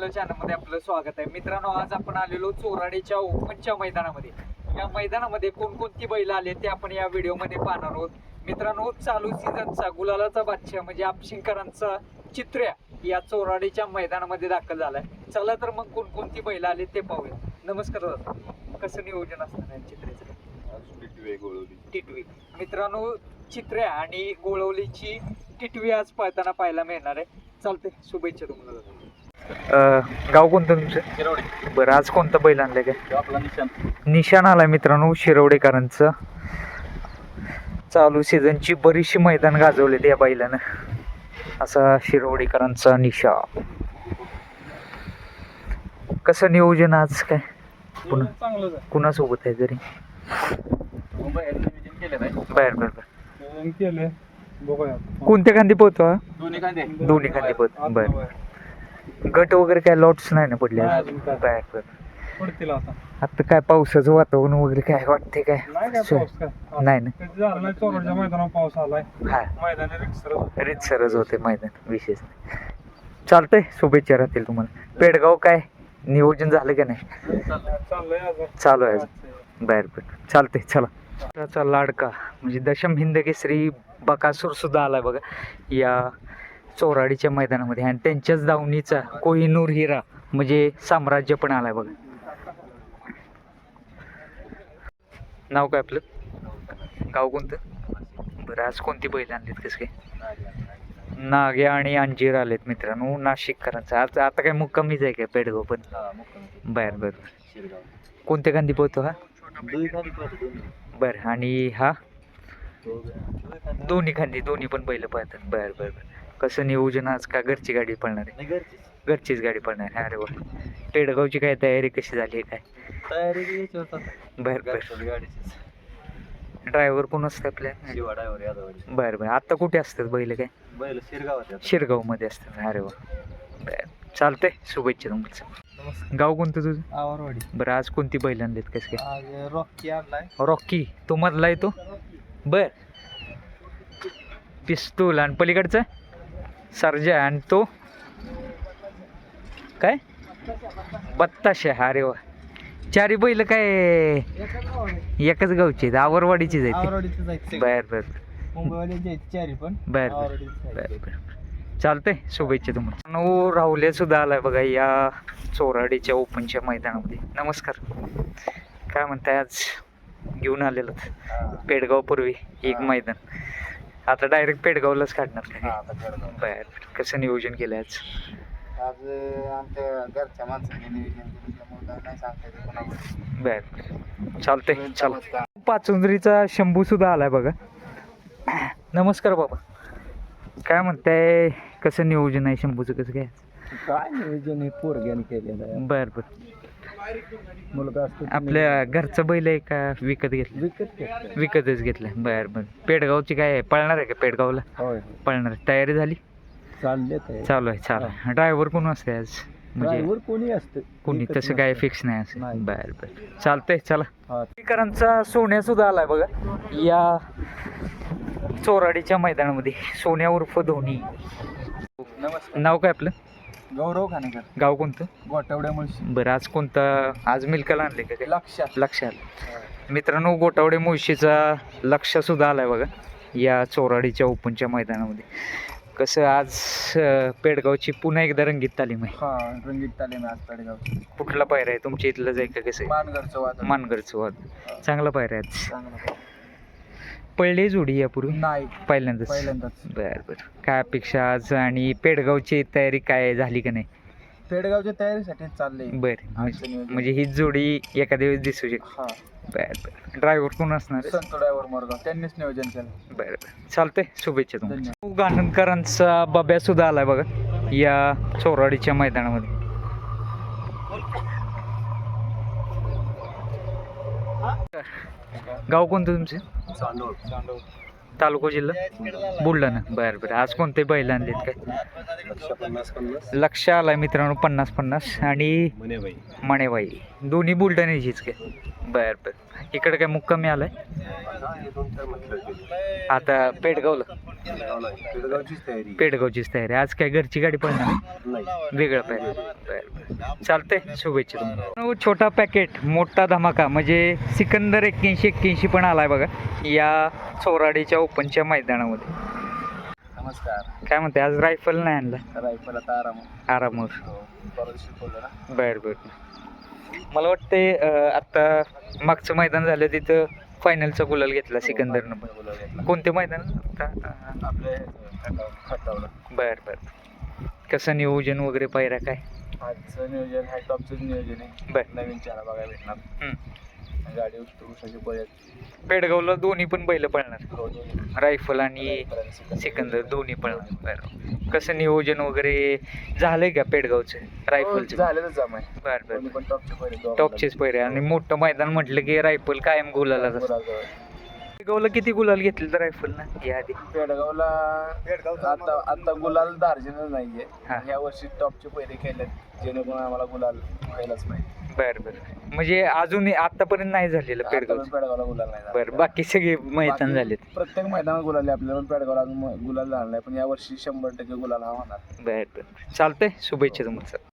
आपल्या चॅनलमध्ये आपलं स्वागत आहे. मित्रांनो आज आपण आलेलो चोराडीच्या ओपनच्या मैदानामध्ये. या मैदानामध्ये कोणकोणती बैल आले ते आपण या व्हिडिओमध्ये पाहणार आहोत. मित्रांनो चालू सीझनचा गुलालाचा बादशाह म्हणजे आपशिंकरांचा चित्र्या या चोराडीच्या मैदानामध्ये दाखल झालाय. चला तर मग कोणकोणती बैल आले ते पाहूया. नमस्कार दादा. कसं नियोजन असणार आहे चित्र्याचं? टिटवी मित्रांनो चित्र्या आणि गोळवलीची टिटवी आज पळताना पाहायला मिळणार आहे. चालते शुभेच्छा तुम्हाला गाव कोणतं तुमचं? बरं आज कोणतं बैल आणलं काय? आपला निशान. निशाण आलाय मित्रांनो शिरवडेकरांचं चालू सीझनची बरीचशी मैदान गाजवले या बैलानं. असा शिरवडेकरांचा निशा कसं नियोजन आज काय? पुन्हा चांगलंच आहे कुणासोबत आहे नियोजन केलेलं आहे. बाहेर बरं बरं. केलंय. बघूया. कोणत्या खांदी पोहतो हा? दोन्ही कांदे दोन्ही खांदी पोहतो बरं. गट वगैरे काय लॉट्स नाही ना पडले नाही, अजून? काय. पडतील आता. आता काय पावसाचं वातावरण वगैरे काय वाटते काय? नाही काय पाऊस काय? नाही ना. कधी झालं नाही चोराच्या मैदानावर पाऊस आलाय. हा. मैदानी रिक्सर रीत सरच होते मैदान विशेष. चालतंय शुभेच्छा राहतील तुम्हाला. पेडगाव काय? नियोजन झालं का नाही? चाललंय चालू आहे अजून. बाहेर पण चालतंय चला. त्याचा लाडका म्हणजे दशम हिंद केसरी बकासूर सुद्धा आलाय बघा. या चोराडीच्या मैदानामध्ये आणि त्यांच्याच दावणीचा कोहिनूर हिरा म्हणजे साम्राज्य पण आलाय बघा. नाव काय आपलं? गाव कोणतं? बरं आज कोणती बैल आणलीत कसं काय? नागे आणि अंजीर आलेत मित्रांनो नाशिककरांचं. आज आता काय मुक्कामीच आहे काय पेडगाव पण? बर बर. कोणत्या गांधी पोहतो हा? बर आणि हा? दोन्ही खांदी दोन्ही पण बैल पळतात. बर बर बर. कसं नियोजन आज? का घरची गाडी पळणार आहे? घरचीच. गाडी पळणार आहे. अरे वा. पेडगावची काय तयारी कशी झाली आहे काय? बर बर. ड्रायव्हर कोण असतं आपल्या? बर बर. आता कुठे असतात बैल काय? शिरगावमध्ये असतात. अरे वा. बर. चालतंय. शुभेच्छा तुमचं गाव कोणतं तुझं? आवरवाडी. बरं आज कोणती बैल आणलीत? कसं काय? रॉकी आणलाय. रॉकी. तो मधला आहे तो? बर. पिस्तूल आणि पलीकडचा? सर्जा आणि तो काय? बत्ताशे. अरे वा. चारी बैल काय? एकच गावचे आवरवाडीचं जायचं बर बर. बर बर. चालतंय. शुभेच्छा तुम्हाला. नो राहुल्या सुद्धा आलाय बघा या चोराडीच्या ओपनच्या मैदानामध्ये. नमस्कार. काय म्हणताय आज? घेऊन आलेलो. पेडगाव पूर्वी एक. मैदान. आता डायरेक्ट पेडगावलाच काढणार हा, काय आता. बर कसं नियोजन केलं आज? आज आमच्या घरच्या माणसांनी नियोजन केलं त्यामुळे काय नाही सांगता येत कोणाला. बर चालतंय चला. नमस्कार. पाचुंदरीचा शंभू सुद्धा आलाय बघा. नमस्कार बाबा. काय म्हणताय? कसं नियोजन आहे शंभूचं कसं काय? काय नियोजन हे पोरग्याने केलेलं आहे. बर बर. मुलगा असतो. तो आपल्या घरचं बैल आहे का विकत घेतलं? विकत घेतलं विकतच घेतलं बर बर. पेडगावची काय आहे? पळणार आहे का पेडगावला? होय पळणार आहे. तयारी झाली? चालले ते चालू आहे चालू आहे. ड्रायव्हर कोण असते आज? म्हणजे ड्रायव्हर कोणी असतं कोणी? तसं काय नसतं. फिक्स नाही असं. नाही. बर बर. चालतंय चला. हा. करांचा सोन्या सुद्धा आलाय बघा. या चोराडीच्या मैदानामध्ये. सोन्या उर्फ धोनी. नमस्कार. नाव काय आपलं? गौरव खानेकर. गाव कोणतं? गोठवड्या मुळशी. बरं आज कोणतं आज मिल्कला आणले का काय लक्षात लक्षात मित्रांनो गोटावडे मुळशीचा लक्ष सुद्धा आलाय बघा या चोराडीच्या ओपनच्या मैदानामध्ये. कसं आज अं, पेडगावची पुन्हा एकदा रंगीत तालीम आहे. हा रंगीत तालीम आहे आज पेडगाव कुठला पायरा आहे? तुमच्या इथलं जाय का कसं आहे? मानगडचं वादळ. मानगडचं वाद चांगला पायरा आहे आज. चांगलं पडले जोडी यापूर्वी? नाही. पहिल्यांदाच. पहिल्यांदाच. बर बर. काय अपेक्षा आज? आणि पेडगावची तयारी काय झाली का नाही? पेडगावच्या तयारीसाठी चालले. बर नियोजन. म्हणजे ही जोडी एखाद्या वेळेस दिसू शकते हा. बर बर. ड्रायव्हर कोण असणार आहे? संतो ड्रायव्हर मोरगाव. त्यांनीच नियोजन केलं. बर बर. चालतंय. शुभेच्छा तुम्हाला. गाणनकरांचा बब्या सुद्धा आलाय बघा. या चोराडीच्या मैदानामध्ये. गाव कोणतं तुमचं? चांडोळ तालुका जिल्हा? बुलढाणा. बरं बरं. आज कोणते बैल आणलेत काय? लक्ष आलाय मित्रांनो पन्नास पन्नास. आणि मणेबाई. दोन्ही बुलढाण्याचीच काय? बर बर. इकडे काय मुक्कामी आलाय? आता पेडगावला पेडगावचीच तयारी. पेडगावचीच तयारी. आज काय घरची गाडी पळणार वेगळं पाहिजे चालतंय. शुभेच्छा तुम्हाला. हो, छोटा पॅकेट मोठा धमाका म्हणजे सिकंदर एक्क्याऐंशी एक्क्याऐंशी पण आलाय बघा. या चोराडीच्या ओपनच्या मैदानामध्ये. नमस्कार. काय म्हणते आज रायफल नाही आणला? रायफल आता आराम आरामवर. बर बर. मला वाटते आता मागचं मैदान झालं तिथं फायनलचा गुलाल घेतला सिकंदरनं. पण. घेतलं. कोणते मैदान? आपल्या खटावला बर बर. कसं नियोजन वगैरे पायऱ्या काय? आजचं नियोजन आहे टॉपचं नियोजन आहे. बर. नवीन चारा बघायला भेटणार. हम्म. गाडी उशाची पळत पेडगावला दोन्ही पण बैल पळणार. हो रायफल आणि सिकंदर. दोन्ही पळणार. बरं. कसं नियोजन वगैरे झालंय का पेडगावचं रायफलचं? झालेलंच जमा आहे बर बर. दोन्ही पण टॉपचे पहिले टॉपचेच पैरे आणि मोठं मैदान म्हटलं की रायफल कायम गुलाला पेडगावला किती गुलाल घेतले तर रायफल ना या आधी. पेडगावला आता आता गुलाल दार्जिलिंग नाहीये. हा. ह्या वर्षी टॉपचे पहिले केले जेणेकरून आम्हाला गुलाल व्हायलाच पाहिजे. बर बर. म्हणजे अजून आतापर्यंत नाही झालेलं आतापर्यंत पेडगावचं? पेडगावला गुलाल नाही झाला. बर बाकी सगळे मैदान बाकी झालेत. प्रत्येक मैदानात गुलाल आहे आपल्याला पण पेडगावला अजून गुलाल झाला नाही पण या वर्षी शंभर टक्के गुलाल हा होणार. बर बर. चालतंय शुभेच्छा तुम्हाला.